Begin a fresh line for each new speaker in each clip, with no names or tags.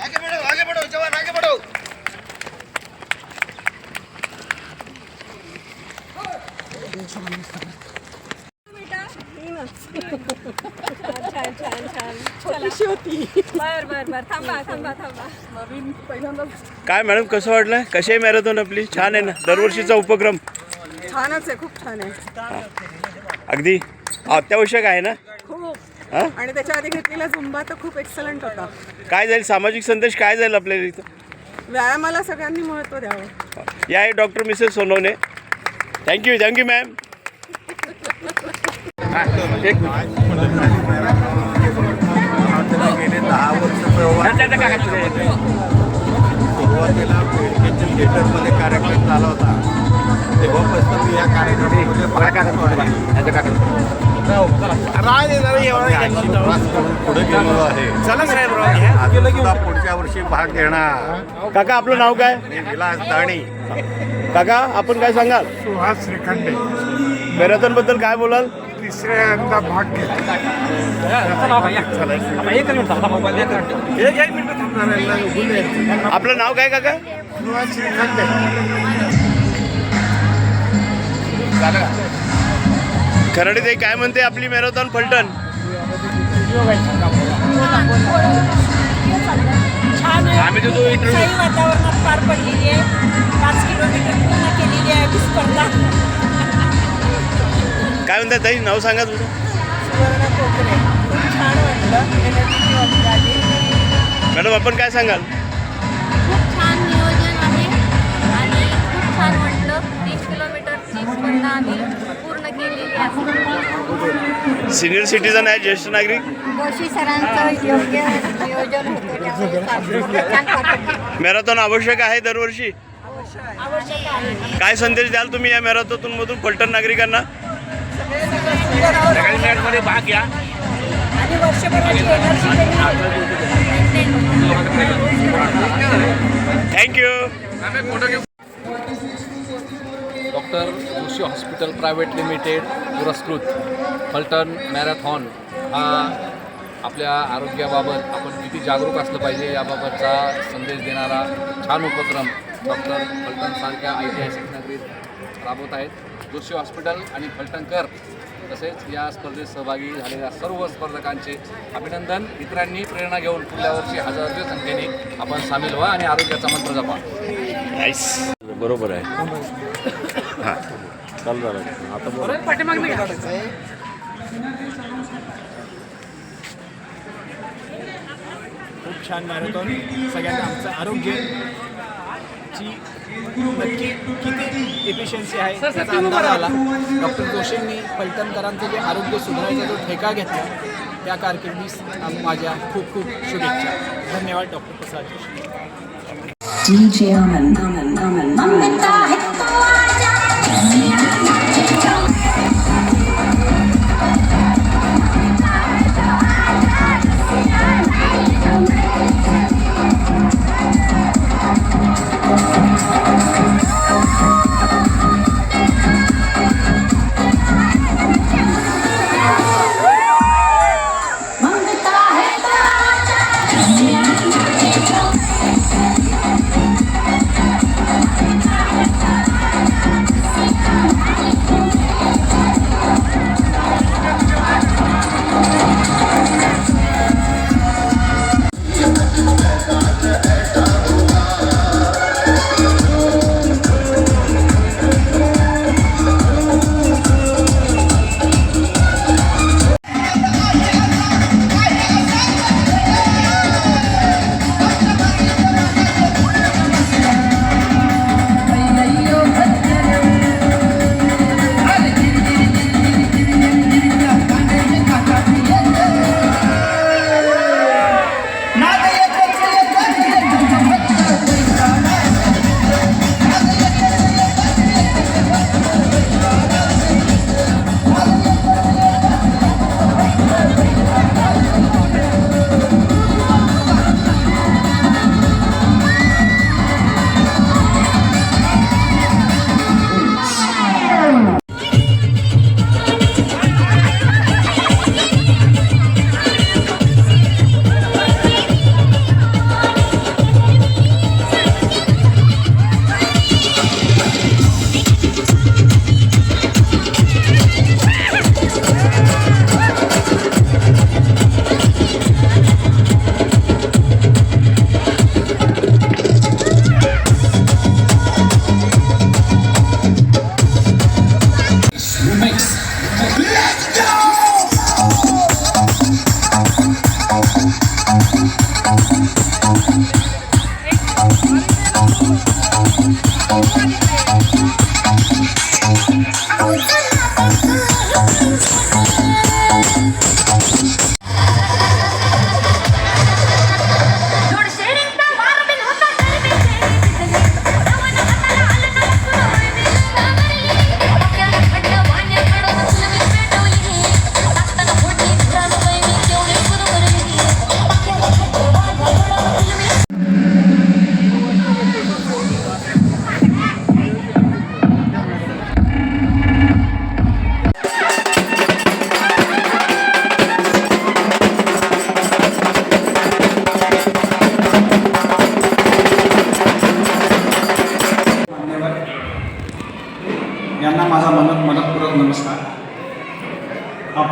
आगे बढ़ो आगे बढ़ो जवान आगे बढ़ो।
छान छान छान छोटीशी होती. बर बर बर. थांबा थांबा थांबा. नवीन पहिल्यांदा
काय मॅडम कसं वाटलं कशी आहे मॅरेथॉन आपली? छान आहे ना? दरवर्षीचा उपक्रम.
छानच आहे खूप छान आहे.
अगदी. अत्यावश्यक आहे ना? हा?
आणि त्याच्या आधी घेतलेला झुंबा तर खूप एक्सलंट होता.
काय जाईल सामाजिक संदेश काय जाईल आपल्याला इथं?
व्यायामाला सगळ्यांनी महत्त्व द्यावं.
या आहे doctor Mrs Sonawane. Thank you thank you ma'am
गेले दहा वर्ष सुरुवातीला पेडकेच्या थिएटरमध्ये कार्यक्रम झाला होता तेव्हापासून मी या कार्यक्रमामध्ये भाग घेतो आहे. आणि अशी पुढे गेलेलो आहे अजून सुद्धा पुढच्या वर्षी भाग घेणार
काका आपलं नाव काय?
मी विलास दाणी
काका आपण काय सांगाल?
सुहास श्रीखंडे
मॅरेथॉनबद्दल काय बोलाल?
तिसऱ्यांदा भाग घेतला
आपलं नाव काय काका?
सुहास श्रीखंडे
खरडे ते काय म्हणते आपली मॅरेथॉन फलटण?
छान आहे सही वातावरणात पार पडलेली आहे. पाच किलोमीटर पूर्ण केलेली आहे ही स्पर्धा
काय म्हणतात ताई नाव सांगा तुझं
सुवर्ण कोकरे खूप छान वाटलं. एनर्जी वाटली
मॅडम आपण काय सांगाल?
खूप छान नियोजन आहे आणि खूप छान वाटलं. तीस किलोमीटरची स्पर्धा आम्ही. पूर्ण केलेली आहे
सिनियर सिटीजन आहे ज्येष्ठ नागरिक?
जोशी सरांचं योग्य नियोजन होतं त्यामुळे छान वाटतं
मॅरेथॉन आवश्यक आहे दरवर्षी?
आवश्यक आहे
काय संदेश द्याल तुम्ही या मॅरेथॉन मधून फलटण नागरिकांना?
आणि वर्षभराची energy
thank you
doctor Joshi hospital private limited पुरस्कृत फलटण मॅरेथॉन हा आपल्या आरोग्याबाबत आपण किती जागरूक असलं पाहिजे याबाबतचा संदेश देणारा छान उपक्रम डॉक्टर फलटणसारख्या ऐतिहासिक नगरीत राबवत आहेत. जोशी हॉस्पिटल आणि फलटणकर तसेच या स्पर्धेत सहभागी झालेल्या सर्व स्पर्धकांचे अभिनंदन. इतरांनी प्रेरणा घेऊन पुढल्या वर्षी हजाराच्या संख्येने आपण सामील व्हा आणि आरोग्याचा मंत्र जपा.
नाईस बरोबर आहे. हां. चालू झालं. आता
खूप छान मॅरेथॉन. सगळ्यांना आमचं आरोग्य ची नक्की किती एफिशियन्सी आहे त्याचा अंदाज आला. डॉक्टर जोशींनी फलटणकरांचं जे आरोग्य सुधारायचा जो ठेका घेतला त्या कारकिर्दीस माझ्या खूप खूप शुभेच्छा. धन्यवाद डॉक्टर प्रसाद जोशी.
うわ!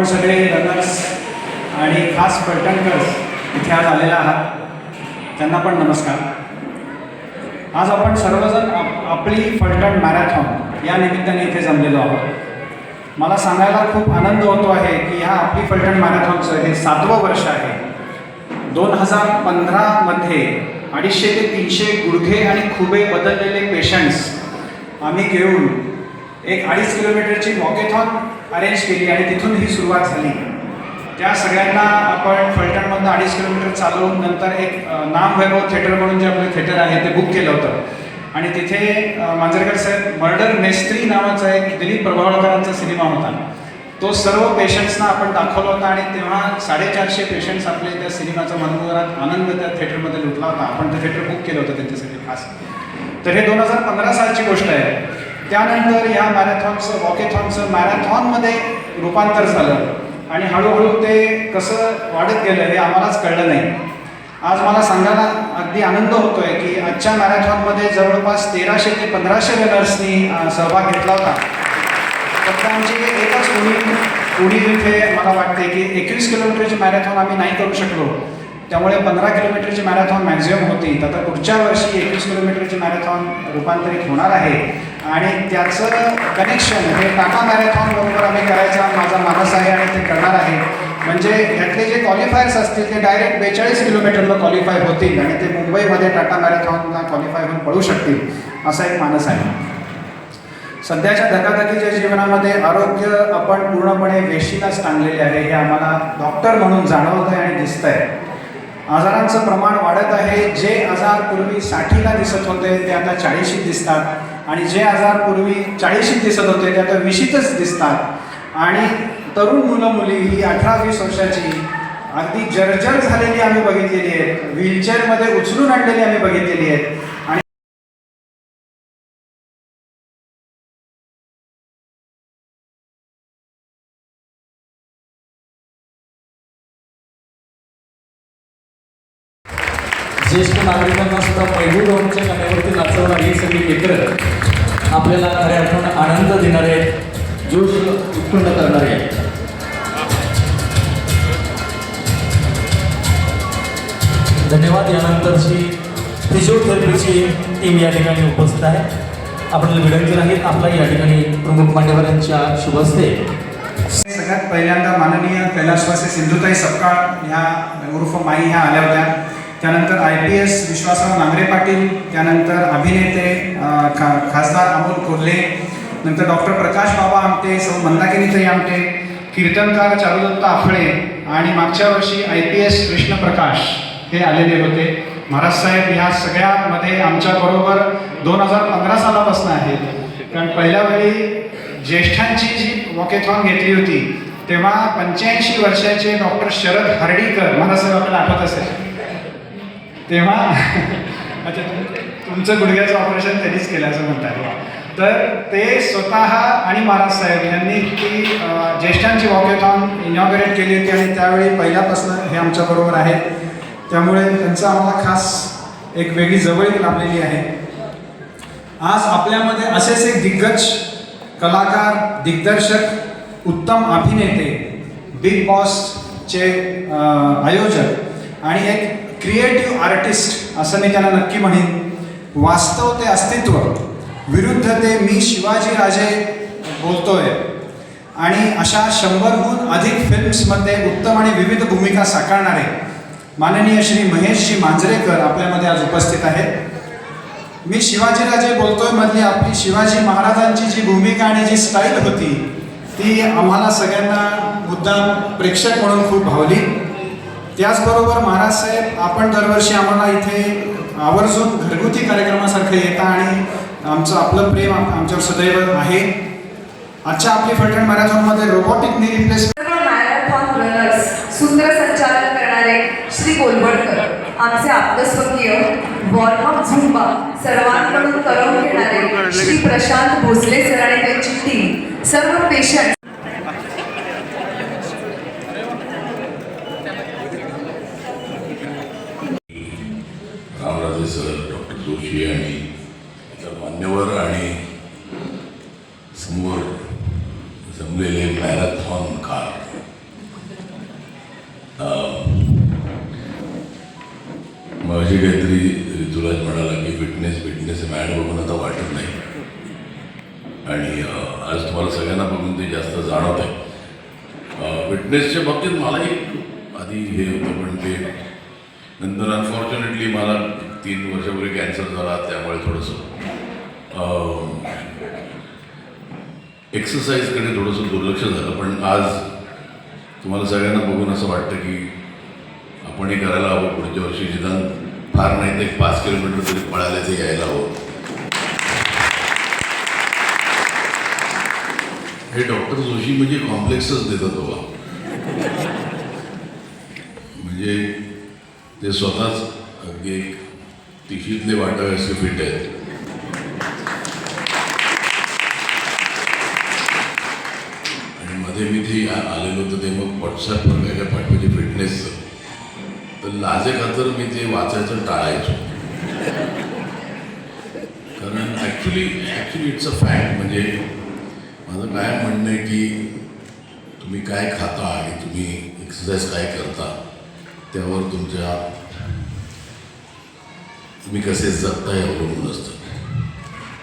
आपण सगळे रनर्स आणि खास पलटणकर्स इथे आज आलेला आहात. त्यांना पण नमस्कार. आज आपण सर्वजण आप आपली फलटण मॅरेथॉन या निमित्ताने इथे जमलेलो आहोत. मला सांगायला खूप आनंद होतो आहे की ह्या आपली फलटण मॅरेथॉनचं हे सातवं वर्ष आहे. दोन हजार पंधरामध्ये अडीचशे ते तीनशे गुडघे आणि खुबे बदललेले पेशंट्स आम्ही घेऊन एक अडीच किलोमीटरची वॉकेथॉन अरेंज केली आणि तिथून ही सुरुवात झाली. त्या सगळ्यांना आपण फलटणमधनं अडीच किलोमीटर चालवून नंतर एक नाम वैभव थिएटर म्हणून जे आपलं थिएटर आहे ते बुक केलं होतं. आणि तिथे मांजरेकर साहेब मर्डर मेस्त्री नावाचा एक दिलीप प्रभावळकरांचा सिनेमा होता. तो सर्व पेशंट्सना आपण दाखवला होता आणि तेव्हा साडेचारशे पेशंट्स आपले त्या सिनेमाचा मनोहरात आनंद त्या थिएटरमध्ये लुटला होता. आपण ते थिएटर बुक केलं होतं त्यांच्यासाठी खास. तर हे दोन हजार पंधरा सालची गोष्ट आहे. त्यानंतर या मॅरेथॉनचं वॉकेथॉनचं मॅरेथॉनमध्ये रूपांतर झालं. आणि हळूहळू ते कसं वाढत गेलं हे आम्हालाच कळलं नाही. आज मला सांगायला अगदी आनंद होतोय की आजच्या मॅरेथॉनमध्ये जवळपास तेराशे ते पंधराशे रनर्सनी सहभाग घेतला होता. फक्त आमची एकच उडी उडी इथे मला वाटते की एकवीस किलोमीटरची मॅरेथॉन आम्ही नाही करू शकलो. त्यामुळे पंधरा किलोमीटरची मॅरेथॉन मॅक्झिमम होती. आता पुढच्या वर्षी एकवीस किलोमीटरची मॅरेथॉन रूपांतरित होणार आहे. आणि त्याचं कनेक्शन हे टाटा मॅरेथॉन बरोबर आम्ही करायचा माझा मानस आहे आणि ते करणार आहे. म्हणजे यातले जे क्वालिफायर्स असतील ते डायरेक्ट बेचाळीस किलोमीटरला क्वालिफाय होतील आणि ते मुंबईमध्ये टाटा मॅरेथॉनला क्वालिफाय होऊन पडू शकतील असा एक मानस आहे. सध्याच्या धकाधकीच्या जीवनामध्ये आरोग्य आपण पूर्णपणे वेशीलाच टांगलेले आहे हे आम्हाला डॉक्टर म्हणून जाणवत आहे आणि दिसत आहे आजारांचं प्रमाण वाढत आहे. जे आजार पूर्वी साठीला दिसत होते ते आता चाळीशीत दिसतात. आणि जे आजार पूर्वी चाळीशीत दिसत होते ते आता विशीतच दिसतात. आणि तरुण मुलं मुली ही अठरा वीस वर्षाची अगदी जर्जर झालेली आम्ही बघितलेली आहेत. व्हीलचेअरमध्ये उचलून आणलेली आम्ही बघितलेली आहेत.
नागरिकांना सुद्धा पैलू दोनच्या गाण्यावरती नाचवणारी ही सगळी मित्र आपल्याला खऱ्या अर्थानं आनंद देणारे जोश उत्पन्न करणारे आहेत. धन्यवाद. यानंतरची फिजिओथेरपीची टीम या ठिकाणी उपस्थित आहे. आपल्याला विनंती राहील आपला या ठिकाणी प्रमुख मान्यवरांच्या शुभ असते
सगळ्यात पहिल्यांदा माननीय कैलाशवासी सिंधुताई सपकाळ ह्या उर्फ माई ह्या आल्या होत्या. त्यानंतर I P S Vishwasrao Nangare Patil त्यानंतर अभिनेते खा खासदार अमोल कोल्हे नंतर डॉक्टर प्रकाश बाबा आमटे सौ मंदाकिनीताई आमटे कीर्तनकार चारुदत्त आफळे आणि मागच्या वर्षी आय पी एस कृष्णप्रकाश हे आलेले होते. महाराज साहेब ह्या सगळ्यामध्ये आमच्याबरोबर दोन हजार पंधरा सालापासून आहेत. कारण पहिल्या वेळी ज्येष्ठांची जी वॉकेथॉन घेतली होती तेव्हा पंच्याऐंशी वर्षाचे डॉक्टर शरद हर्डीकर महाराज साहेब आपल्याला आठवत असेल. तेव्हा अच्छा तुम- तुमचं गुडघ्याचं ऑपरेशन त्यांनीच केलं असं म्हणतात. तर ते स्वतः आणि महाराज साहेब यांनी ती ज्येष्ठांची वॉकेथॉन इनॉग्रेट केली होती आणि त्यावेळी पहिल्यापासून हे आमच्याबरोबर आहे. त्यामुळे त्यांचं आम्हाला खास एक वेगळी जवळीक लाभलेली आहे. आज आपल्यामध्ये असेच एक दिग्गज कलाकार दिग्दर्शक उत्तम अभिनेते बिग बॉसचे आयोजक आणि एक क्रिएटिव्ह आर्टिस्ट असं मी त्यांना नक्की म्हणेन. वास्तव ते अस्तित्व विरुद्ध ते मी शिवाजी राजे बोलतोय. आणि अशा शंभरहून अधिक फिल्म्समध्ये उत्तम आणि विविध भूमिका साकारणारे माननीय श्री महेशजी मांजरेकर आपल्यामध्ये आज उपस्थित आहेत. मी शिवाजीराजे बोलतोय मधली आपली शिवाजी महाराजांची जी भूमिका आणि जी स्टाईल होती ती आम्हाला सगळ्यांना मुद्दाम प्रेक्षक म्हणून खूप भावली. त्याचबरोबर महाराज साहेब आपण दरवर्षी आम्हाला इथे आवर्जून घरगुती कार्यक्रमासारखं येता आणि आमचं आपलं प्रेम आमच्यावर सदैव आहे. आजच्या आपली फलटण मॅरेथॉनमध्ये रोबोटिक नी रिप्लेस
सर्व मॅरेथॉन रनर्स सूत्रसंचालन करणारे श्री गोलबडकर आमचे आप्तस्वकीय वॉर्मअप झुंबा सर्वांकडून करून घेणारे श्री प्रशांत भोसले सर आणि त्यांची टीम सर्व patient
Ramraje sir doctor Joshi आणि इतर मान्यवर आणि समोर जमलेले मॅरेथॉन कार
माझी काहीतरी ऋतुराज म्हणाला की फिटनेस फिटनेस मॅड बघून आता वाटत नाही. आणि आज तुम्हाला सगळ्यांना बघून ते जास्त जाणवत आहे फिटनेसच्या बाबतीत मलाही आधी हे होतं पण ते नंतर अनफॉर्च्युनेटली मला तीन वर्षापूर्वी कॅन्सर झाला त्यामुळे थोडंसं एक्सरसाइजकडे थोडंसं दुर्लक्ष झालं. पण आज तुम्हाला सगळ्यांना बघून असं वाटतं की आपणही करायला हवं पुढच्या वर्षी निदान फार नाही तर एक पाच किलोमीटर तरी पळाल्याचं ते यायला हवं. हे डॉक्टर जोशी म्हणजे कॉम्प्लेक्सच देतात बाबा. म्हणजे ते स्वतःच अगदी एक तिशीतले वाटावे असे फिट आहेत. आणि मध्ये मी ते आलेलो होतो ते मग व्हॉट्सअपवर काय काय पाठवायचे फिटनेसचं तर लाजे खातर मी ते वाचायचं टाळायचो. कारण actually actually it's a fact म्हणजे माझं काय म्हणणं आहे की तुम्ही काय खाता आणि तुम्ही एक्सरसाइज काय करता त्यावर तुमच्या तुम्ही कसे जगता हे अवलंबून असतं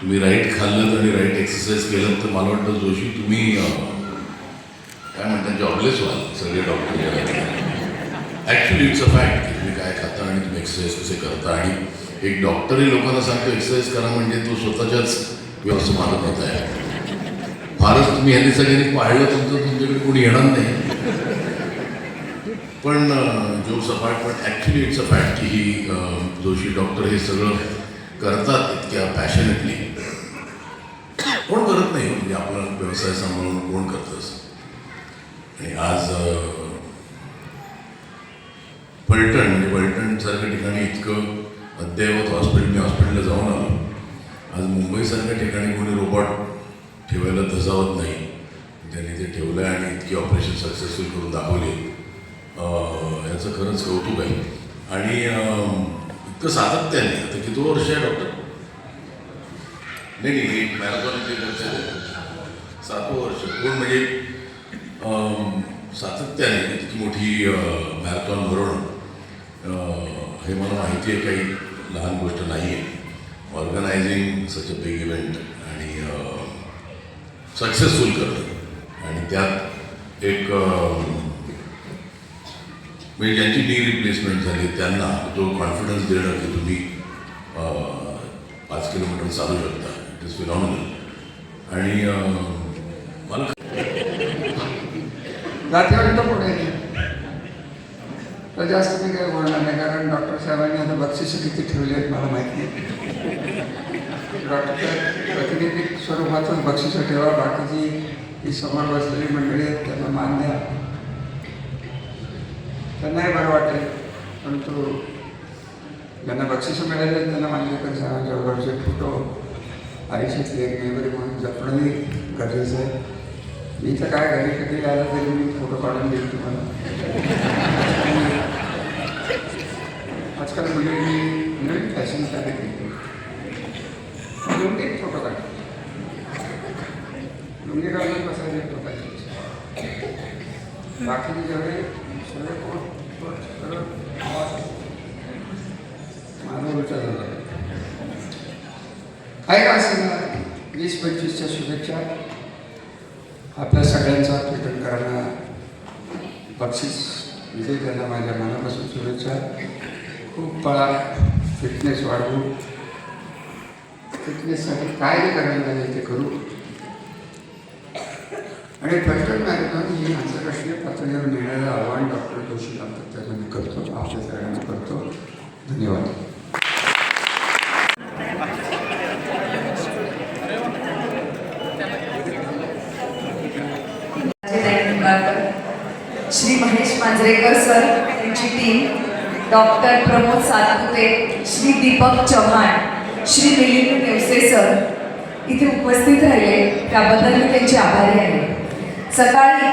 तुम्ही राईट खाल्लं आणि राईट एक्सरसाइज केलं तर मला वाटतं जोशी तुम्ही काय म्हणतात जॉबलेस व्हाल. सगळे doctor actually it's a fact की तुम्ही काय खाता आणि तुम्ही एक्सरसाइज कसे करता? आणि एक डॉक्टरही लोकांना सांगतो एक्सरसाइज करा म्हणजे तो स्वतःच्याच व्यवस्था माझं होत आहे फारच तुम्ही यांनी सगळ्यांनी पाळलं तुमचं तुमच्याकडे कोणी येणार नाही. पण जो सपाट पण ॲक्च्युली इट्स अ फॅक्ट की ही जोशी डॉक्टर हे सगळं करतात इतक्या पॅशनेटली कोण करत नाही हो? म्हणजे आपला व्यवसाय सांभाळून कोण करतं आणि आज अं, फलटण म्हणजे फलटणसारख्या ठिकाणी इतकं अद्ययावत हॉस्पिटल मी हॉस्पिटलला जाऊन आलो. आज मुंबईसारख्या ठिकाणी कोणी रोबॉट ठेवायला धजावत नाही. त्यांनी ते ठेवलं आहे आणि इतकी ऑपरेशन सक्सेसफुल करून दाखवली. याचं खरंच कौतुक आहे. आणि इतकं सातत्याने आता किती वर्ष आहे डॉक्टर नाही नाही एक मॅरेथॉन ते वर्ष सातवं वर्ष. कोण म्हणजे सातत्याने इतकी मोठी मॅरेथॉन भरवणं हे मला माहिती आहे काही लहान गोष्ट नाही आहे. Organizing such a big event आणि सक्सेसफुल करणं. आणि त्यात एक म्हणजे ज्यांची डी रिप्लेसमेंट झाली त्यांना तो कॉन्फिडन्स देणं की तुम्ही पाच किलोमीटर चालू शकता. इट इज फिनॉमिनल आणि मला
तर जास्त मी काही बोलणार नाही कारण डॉक्टर साहेबांनी आता बक्षिसं किती ठेवली आहेत मला माहिती आहे. डॉक्टर प्रतिनिधी स्वरूपातच बक्षिसं ठेवा बाकीची ही समोर बसलेली मंडळी आहेत त्यांना मान द्या त्यांनाही बरं वाटेल परंतु ज्यांना बक्षिसं मिळाले त्यांना मान्यकर साहेबांच्या बरोबरचे फोटो आयुष्यातले एक मेमरी म्हणून जपणंही गरजेचं आहे. मी तर काय घरी कधी आला तरी मी फोटो काढून देईल तुम्हाला. आजकाल मुलींनी म्हणजे नवीन फॅशन चालू केली. लुंगीत फोटो काढतो लुंगी काढून बसायचे फोटो काढायचे बाकीचे जेवढे सगळे कोण सगळं माझं उलटा झाला. आहे का असं वीस पंचवीसच्या शुभेच्छा. आपल्या सगळ्यांचा कीर्तनकारांना बक्षीस विजेत्यांना माझ्या मनापासून शुभेच्छा. खूप पळा फिटनेस वाढवू. फिटनेससाठी काय करायला लागेल ते करू? आणि फलटण मॅरेथॉन ही आंतरराष्ट्रीय पातळीवर नेण्याचं आव्हान डॉक्टर जोशी सातत्याने मी करतो. आपल्या सगळ्यांना करतो. धन्यवाद.
श्री महेश मांजरेकर सर त्यांची team doctor Pramod Satpute Shri Deepak Chavan Shri Milind Nevase sir इथे उपस्थित राहिले. त्याबद्दल मी त्यांचे आभारी आहे. सकाळी